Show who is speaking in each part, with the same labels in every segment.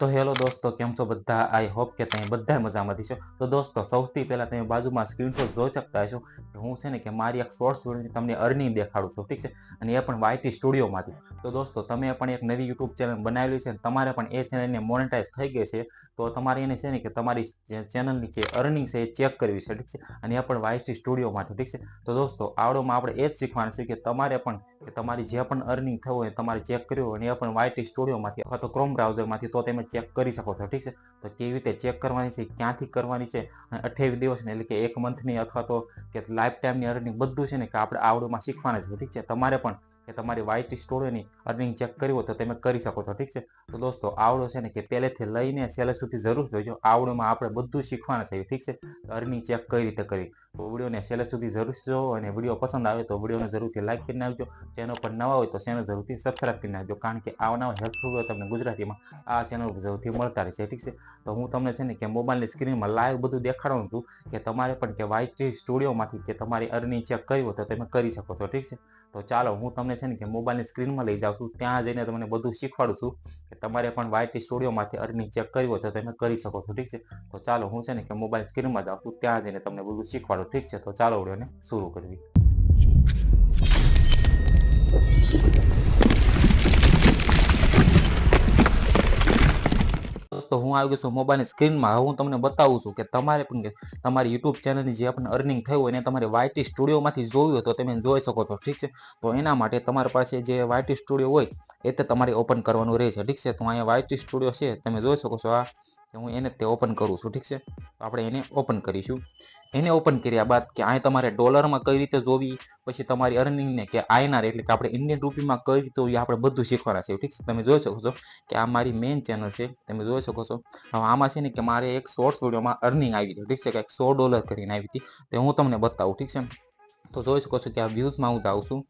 Speaker 1: તો હેલો દોસ્તો, કેમ છો બધા? આઈ હોપ કે તમે બધા મજામાંથી છો તો દોસ્તો, સૌથી પહેલા તમે બાજુમાં સ્ક્રીનશોટ જોઈ શકતા છો કે હું છે ને કે મારી એક શોર્ટ સ્ટુડિયોની તમને અર્નિંગ દેખાડું છું, ઠીક છે? અને એ પણ વાયટી સ્ટુડિયોમાંથી તો દોસ્તો, તમે પણ એક નવી યુટ્યુબ ચેનલ બનાવેલી છે અને તમારે પણ એ ચેનલને મોનેટાઈઝ થઈ ગઈ છે, તો તમારે એને છે ને કે તમારી ચેનલની જે અર્નિંગ છે એ ચેક કરવી છે, ઠીક છે? અને એ પણ વાયટી સ્ટુડિયોમાંથી ઠીક છે? તો દોસ્તો, આવડોમાં આપણે એ જ શીખવાનું છે કે તમારે પણ તમારી જે પણ અર્નિંગ થવું હોય તમારે ચેક કર્યું હોય અને એ પણ વાયટી સ્ટુડિયોમાંથી અથવા તો ક્રોમ બ્રાઉઝરમાંથી તો તમે ચેક કરી શકો છો, ઠીક છે? તો કેવી રીતે ચેક કરવાની છે, ક્યાંથી કરવાની છે, અને અઠ્યાવીસ દિવસની એટલે કે એક મંથની અથવા તો કે લાઈફ ટાઈમની અર્નિંગ બધું છે ને કે આપણે આવડમાં શીખવાના છે, ઠીક છે? તમારે પણ કે તમારી વાઈટ સ્ટોરીની અર્નિંગ ચેક કરવી હોય તો તમે કરી શકો છો, ઠીક છે? તો દોસ્તો, આવડો છે ને કે પહેલેથી લઈને છેલ્લે સુધી જરૂર જોઈજો આવડોમાં આપણે બધું શીખવાના છે, ઠીક છે? અર્નિંગ ચેક કઈ રીતે કરવી? તો વિડીયોને છેલ્લે સુધી જરૂર જોવો અને વીડિયો પસંદ આવે તો વિડીયોને જરૂરથી લાઈક કરી નાખજો ચેનલ પર નવા હોય તો ચેનલ જરૂરથી સબસ્ક્રાઈબ કરી નાખજો કારણ કે આવા હેલ્પફુલ હોય તમને ગુજરાતીમાં આ ચેનલ જરૂરથી મળતા રહેશે. ઠીક છે? તો હું તમને છે ને કે મોબાઈલની સ્ક્રીનમાં લાઈવ બધું દેખાડવાનું છું કે તમારે પણ કે વાયટી સ્ટુડિયોમાંથી કે તમારી અર્નિંગ ચેક કરવી હોય તો તમે કરી શકો છો. ઠીક છે? તો ચાલો હું તમને છે ને કે મોબાઈલની સ્ક્રીનમાં લઈ જાઉં છું. ત્યાં જઈને તમને બધું શીખવાડું છું કે તમારે પણ વાયટી સ્ટુડિયોમાંથી અર્નિંગ ચેક કરવી હોય તો તમે કરી શકો છો. ઠીક છે? તો ચાલો હું છે ને કે મોબાઈલ સ્ક્રીનમાં જાઉં છું. ત્યાં જઈને તમને બધું શીખવાડું ઠીક છે, તો ચાલો વિડીયોને શરૂ કરવી તો હું આવી ગયો છું મોબાઈલની સ્ક્રીનમાં. હું તમને બતાવું છું કે તમારે પણ તમારી યુટ્યુબ ચેનલની જે આપણને અર્નિંગ થઈ હોય એને તમારે વાયટી સ્ટુડિયોમાંથી જોયું હોય તો તમે જોઈ શકો છો, ઠીક છે? તો એના માટે તમારી પાસે જે વાયટી સ્ટુડિયો હોય, એ તે તમારે ઓપન કરવાનું રહે છે, ઠીક છે? તો અહીંયા વાયટી સ્ટુડિયો છે, તમે જોઈ શકો છો આ. હું એને તે ઓપન કરું છું, ઠીક છે? તો આપણે એને ઓપન કરીશું. એને ઓપન કર્યા બાદ કે અહીં તમારે ડોલરમાં કઈ રીતે જોવી, પછી તમારી અર્નિંગને કે આઈનાર એટલે કે આપણે ઇન્ડિયન રૂપીમાં કઈ રીતે આપણે બધું શીખવાના છે, ઠીક છે? તમે જોઈ શકો છો કે આ મારી મેઇન ચેનલ છે, તમે જોઈ શકો છો. હવે આમાં છે ને કે મારે એક શોર્ટ્સ વિડીયોમાં અર્નિંગ આવી હતી, ઠીક છે? કે સો ડોલર કરીને આવી હતી. તો હું તમને બતાવું, ઠીક છે? તો જોઈ શકો છો કે આ વ્યૂઝમાં હું જાઉં છું.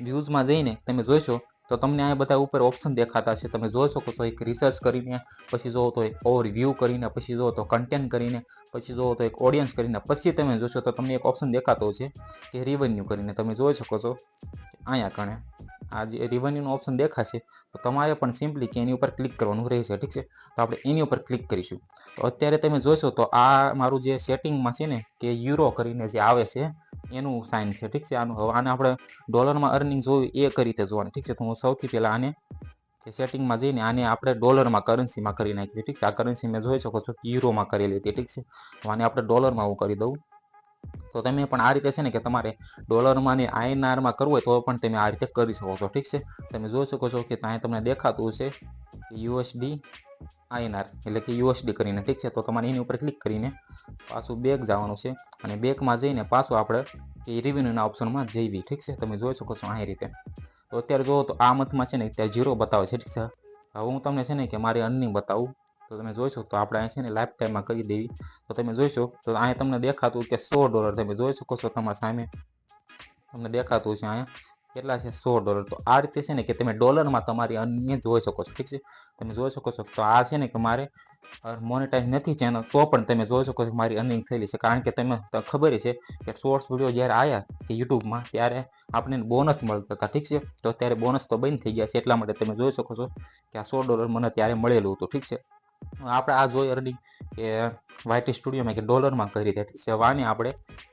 Speaker 1: વ્યૂઝમાં જઈને તમે જોઈશો તો તમને આ બધા ઉપર ઓપ્શન દેખાતા છે તમે જોઈ શકો છો, એક રિસર્ચ કરીને, પછી જોવો તો એક ઓવર વ્યૂ કરીને, પછી જોવો તો કન્ટેન્ટ કરીને, પછી જોવો તો એક ઓડિયન્સ કરીને, પછી તમે જોશો તો તમને એક ઓપ્શન દેખાતો છે કે રિવન્યુ કરીને. તમે જોઈ શકો છો અહીંયા કણે આ જે રિવન્યુનો ઓપ્શન દેખાશે, તો તમારે પણ સિમ્પલી કે એની ઉપર ક્લિક કરવાનું રહેશે, ઠીક છે? તો આપણે એની ઉપર ક્લિક કરીશું. તો અત્યારે તમે જોશો તો આ મારું જે સેટિંગમાં છે ને, કે યુરો કરીને જે આવે છે એનું સાઇન છે, ઠીક છે? આનું હવે આને આપણે ડોલરમાં અર્નિંગ જોયું એ કઈ રીતે જોવાનું? ઠીક છે? તો હું સૌથી પહેલાં આને સેટિંગમાં જઈને આને આપણે ડોલરમાં કરન્સીમાં કરી નાખીએ, ઠીક છે? આ કરન્સી મેં જોઈ શકો છો કે યુરોમાં કરેલી હતી, ઠીક છે? આને આપણે ડોલરમાં હું કરી દઉં. તો તમે પણ આ રીતે છે ને કે તમારે ડોલરમાં ને આઈએનઆરમાં કરવું હોય તો પણ તમે આ રીતે કરી શકો છો, ઠીક છે? તમે જોઈ શકો છો કે ત્યાં તમને દેખાતું છે યુએસડી આઈએનઆર એટલે કે યુએસડી કરીને, ઠીક છે? તો તમારે એની ઉપર ક્લિક કરીને પાછું બેક જવાનું છે અને બેકમાં જઈને પાછું આપણે એ રિવ્યુના ઓપ્શનમાં જઈવી ઠીક છે? તમે જોઈ શકો છો આ રીતે. તો અત્યારે જુઓ તો આ મંથમાં છે ને ત્યાં ઝીરો બતાવે છે, ઠીક છે? હવે હું તમને છે ને કે મારી અર્નિંગ બતાવું. તો તમે જોઈશો તો આપણે અહીં છે ને લાઈફ ટાઈમમાં કરી દેવી. તો તમે જોઈશો તો અહીંયા તમને દેખાતું કે સો ડોલર તમે જોઈ શકો છો તમારા સામે. તમને દેખાતું છે અહીંયા. કેટલા છે? સો ડોલર તો આ રીતે છે ને કે તમે ડોલરમાં તમારી અન્ય જોઈ શકો છો. ઠીક છે? તમે જોઈ શકો છો તો આ છે ને કે મારે મોનેટાઈઝ નથી ચેનલ તો પણ તમે જોઈ શકો છો મારી અર્નિંગ થયેલી છે. કારણ કે તમે ખબર છે કે શોર્ટ્સ વીડિયો જ્યારે આવ્યા કે યુટ્યુબમાં ત્યારે આપણને બોનસ મળતા હતા. ઠીક છે? તો અત્યારે બોનસ તો બંધ થઈ ગયા છે. એટલા માટે તમે જોઈ શકો છો કે આ સો ડોલર મને ત્યારે મળેલું હતું. ઠીક છે? આપણે આ જોઈ અર્નિંગ કે વાયટી સ્ટુડિયોમાં કે ડોલરમાં કરી રીતે છે? વાને આપણે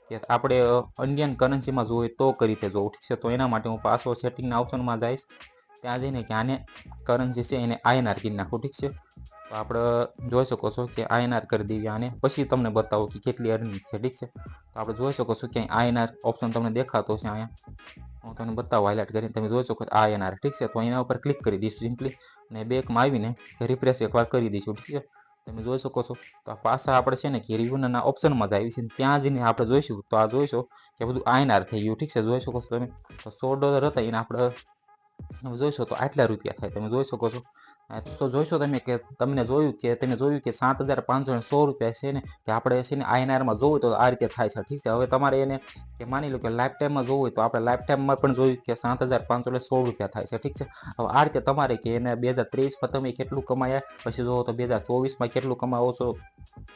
Speaker 1: કે આપણે ઇન્ડિયન કરન્સીમાં જોઈએ તો કઈ રીતે જોવું? ઠીક છે? તો એના માટે હું પાછો સેટિંગના ઓપ્શનમાં જઈશ. ત્યાં જઈને કે આને કરન્સી છે એને આઈએનઆર કરી નાખું. ઠીક છે? તો આપણે જોઈ શકો છો કે આઈએનઆર કરી દેવી આને. પછી તમને બતાવો કે કેટલી અર્નિંગ છે. ઠીક છે? તો આપણે જોઈ શકો છો કે આઈએનઆર ઓપ્શન તમને દેખાતો છે અહીંયા. હું તમને બતાવું હાઇલાઇટ કરીને તમે જોઈ શકો આ એનઆર ઠીક છે, તો એના ઉપર ક્લિક કરી દઈશું સિમ્પલી અને બેકમાં આવીને રિપ્રેસ એકવાર કરી દઈશું, ઠીક છે? તમે જોઈ શકો છો, તો આ પાછા આપણે છે ને કે રિવ્યુના ઓપ્શનમાં જ આવી છે ત્યાં જઈને આપણે જોઈશું, તો આ જોઈશો કે બધું આઈનઆર થઈ ગયું, ઠીક છે? જોઈ શકો છો તમે? તો સો ડોલર હતા, એને આપણે જોઈશો તો આટલા રૂપિયા થાય, તમે જોઈ શકો છો? તો જોઈશો તમે કે તમને જોયું કે તમે જોયું કે સાત હજાર પાંચસો સો રૂપિયા છે ને કે આપણે છે ને આઈએનઆરમાં જોવું તો આ રીતે થાય છે. ઠીક છે? હવે તમારે એને કે માની લો કે લાઈફ ટાઈમમાં જોવું હોય તો આપણે લાઈફ ટાઈમમાં પણ જોયું કે સાત હજાર પાંચસો એટલે સો રૂપિયા થાય છે. ઠીક છે? હવે આ રીતે તમારે કે એને બે હજાર ત્રેવીસમાં તમે કેટલું કમાયા? પછી જોવો તો બે હજાર ચોવીસમાં કેટલું કમાવો છો?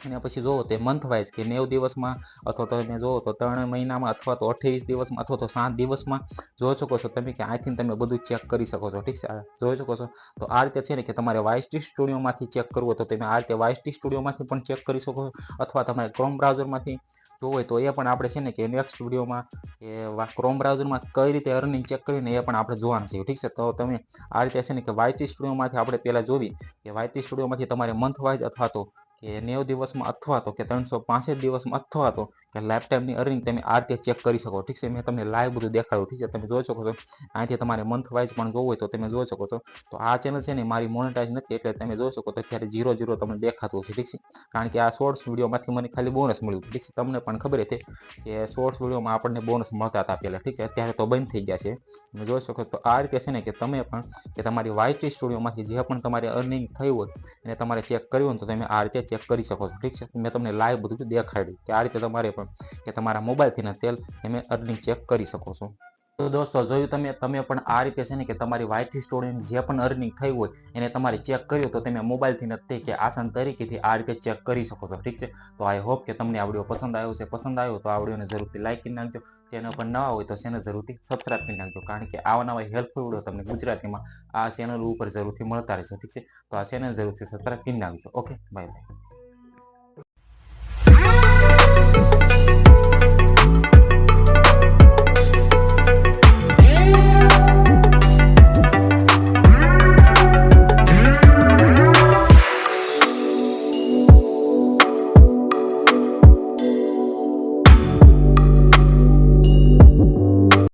Speaker 1: અને પછી જોવો તો મંથ વાઇઝ કે નેવ દિવસમાં અથવા તો તમે જોવો તો ત્રણ મહિનામાં અથવા તો અઠ્યાવીસ દિવસમાં અથવા તો સાત દિવસમાં જોઈ શકો છો તમે કે આથી તમે બધું ચેક કરી શકો છો. ઠીક છે? જોઈ શકો છો. તો આ રીતે છે ને કે કે તમારે વાયસટી સ્ટુડિયોમાંથી ચેક કરવું તો તમે આ રીતે વાયસટી સ્ટુડિયોમાંથી પણ ચેક કરી શકો છો. અથવા તમારે ક્રોમ બ્રાઉઝરમાંથી જોવું હોય તો એ પણ આપણે છે ને કે નેક્સ્ટ વિડીયોમાં એ ક્રોમ બ્રાઉઝરમાં કઈ રીતે અર્નિંગ ચેક કરીને એ પણ આપણે જોવાનું છે. ઠીક છે? તો તમે આ રીતે છે ને કે વાયટી સ્ટુડિયોમાંથી આપણે પહેલાં જોવી કે વાયટી સ્ટુડિયોમાંથી તમારે મંથ વાઇઝ અથવા તો કે નેવું દિવસમાં અથવા તો કે ત્રણસો પાંસઠ દિવસમાં અથવા તો કે લાઈફ ટાઈમની અર્નિંગ તમે આ રીતે ચેક કરી શકો. ઠીક છે? મેં તમને લાઈવ બધું દેખાડ્યું, ઠીક છે? તમે જોઈ શકો છો. અહીંથી તમારે મંથ વાઇઝ પણ જોવું હોય તો તમે જોઈ શકો છો. તો આ ચેનલ છે ને મારી મોનેટાઇઝ નથી એટલે તમે જોઈ શકો તો અત્યારે જીરો જીરો તમને દેખાતું છે ઠીક છે? કારણ કે આ શોર્ટ્સ વિડીયોમાંથી મને ખાલી બોનસ મળ્યું, ઠીક છે? તમને પણ ખબર હતી કે શોર્ટ્સ વિડીયોમાં આપણને બોનસ મળતા હતા પહેલાં, ઠીક છે? અત્યારે તો બંધ થઈ ગયા છે. તમે જોઈ શકો તો આ રીતે છે ને કે તમે પણ કે તમારી વાયટી સ્ટુડિયોમાંથી જે પણ તમારે અર્નિંગ થયું હોય એને તમારે ચેક કર્યું હોય તો તમે આ રીતે ચેક કરી શકો છો, ઠીક છે? મેં તમને લાઈવ બધું દેખાડ્યું કે આ રીતે તમારે પણ કે તમારા મોબાઈલથી તેલ તમે અર્નિંગ ચેક કરી શકો છો. તો દોસ્તો, જોયું તમે તમે પણ આ રીતે છે ને કે તમારી વાઇટ સ્ટુડિયોની જે પણ અર્નિંગ થઈ હોય એને તમારે ચેક કર્યું તો તમે મોબાઈલથી નથી કે આસાન તરીકેથી આ રીતે ચેક કરી શકો છો. ઠીક છે? તો આઈ હોપ કે તમને આ પસંદ આવ્યો છે પસંદ આવ્યો તો આ જરૂરથી લાઇક કરી નાખજો. ચેનલ પર નવા હોય તો ચેનલ જરૂરથી સબસ્ક્રાઇબ કરી નાખજો. કારણ કે આવા નવા હેલ્પફુલ વીડિયો તમને ગુજરાતીમાં આ ચેનલ ઉપર જરૂરથી મળતા રહેશે. ઠીક છે? તો આ ચેનલ જરૂરથી સબસ્ક્રાઇબ કરી નાખજો. Okay bye bye